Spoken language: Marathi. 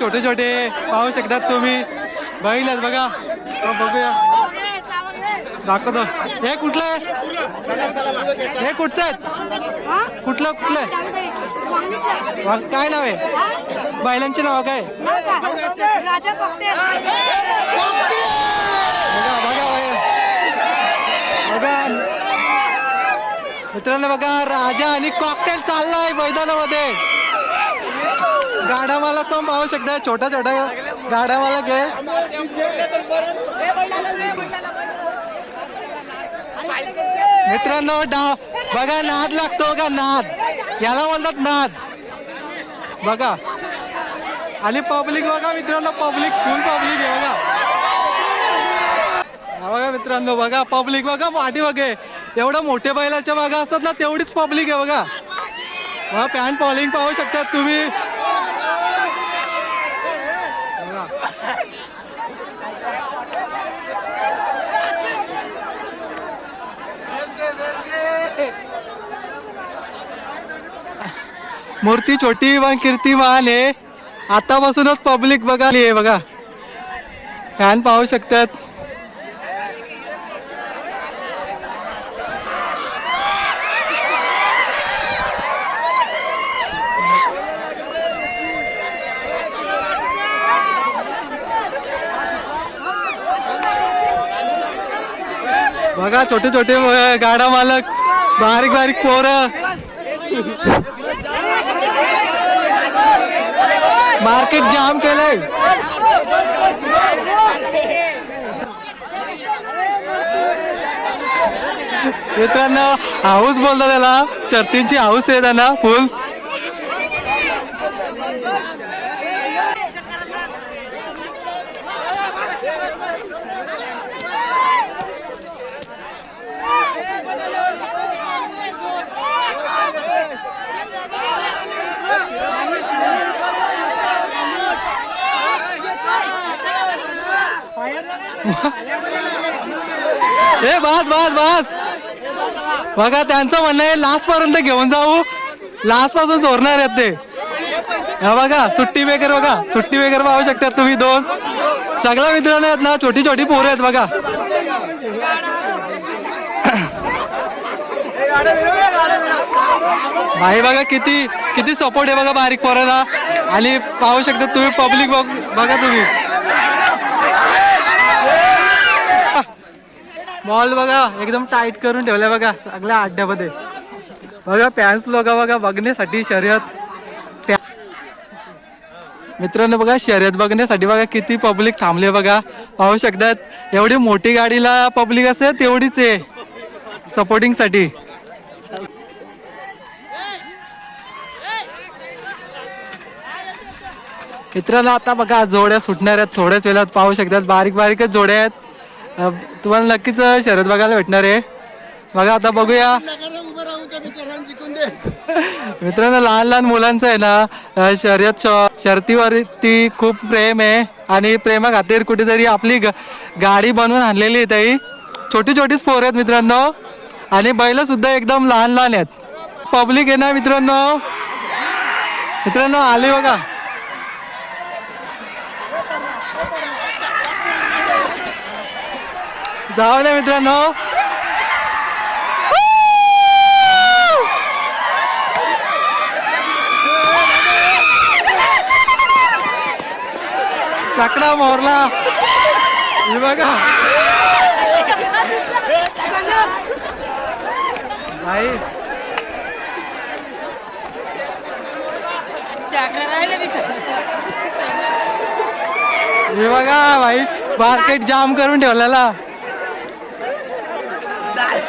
छोटे छोटे पाहू शकतात तुम्ही. बघितलं बघा. बघूया. दाखवतो. हे कुठलं आहे? हे कुठचं आहेत? कुठलं कुठलं आहे? काय नाव आहे? बैलांचे नाव काय? राजा कॉकटेल बघा बघा. बघा. मित्रांनो बघा राजा आणि कॉकटेल चाललाय मैदानामध्ये. गाडा मला पण पाहू शकता छोटा छोटा गाडा मला घे. मित्रांनो डाव बघा नाद लागतो का? नाद. याला म्हणतात नाद. बघा. आणि पब्लिक बघा मित्रांनो पब्लिक फुल पब्लिक आहे बघा. बघा मित्रांनो बघा पब्लिक बघा पाठी बघे. एवढं मोठे बैलाच्या बघा असतात ना तेवढीच पब्लिक आहे बघा. हा फॅन फॉलोइंग पाहू शकतात तुम्ही. मूर्ती छोटी पण कीर्तिमान आहे. आतापासूनच पब्लिक बघा आहे बघा. फॅन पाहू शकतात. बघा छोटे छोटे गाडा मालक बारीक बारीक पोरं. मार्केट जाम केलंय. मित्रांनो हाऊस बोलतो त्याला. शर्तींची हाऊस आहे त्यांना फुल. ए बस बस बस. बघा त्यांचं म्हणणं आहे लास्ट पर्यंत घेऊन जाऊ. लास्टपासून चोरणार आहेत ते. हा बघा सुट्टी बेकर बघा. सुट्टी बेकर पाहू शकतात तुम्ही दोन. सगळ्या मित्रांना आहेत ना छोटी छोटी पोरं आहेत बघा. भाई बघा किती किती सपोर्ट आहे बघा बारीक पोरांना. आणि पाहू शकता तुम्ही पब्लिक बघा तुम्ही. मॉल बघा एकदम टाईट करून ठेवलाय बघा सगळ्या अड्ड्यामध्ये. बघा पॅन्स लोक बघा बघण्यासाठी शर्यत. मित्रांनो बघा शर्यत बघण्यासाठी बघा किती पब्लिक थांबले बघा. पाहू शकतात एवढी मोठी गाडीला पब्लिक असते तेवढीच आहे. सपोर्टिंगसाठी. मित्रांनो आता बघा जोड्या सुटणार आहेत थोड्याच वेळात पाहू शकतात बारीक बारीकच जोड्या आहेत. तुम्हाला नक्कीच शर्यत बघायला भेटणार आहे. बघा आता बघूया. मित्रांनो लहान लहान मुलांचं आहे ना शर्यत श- शर्तीवरती खूप प्रेम आहे. आणि प्रेमा खातीर कुठेतरी आपली ग- गाडी बनवून आणलेली आहे ताई. छोटी छोटीच पोर आहेत मित्रांनो. आणि बैल सुद्धा एकदम लहान लहान आहेत. पब्लिक आहे ना मित्रांनो? मित्रांनो आली बघा. जाऊ दे मित्रांनो. शकला मोरला. हे बघा. भाई हे बघा भाई मार्केट जाम करून ठेवलेला. যায়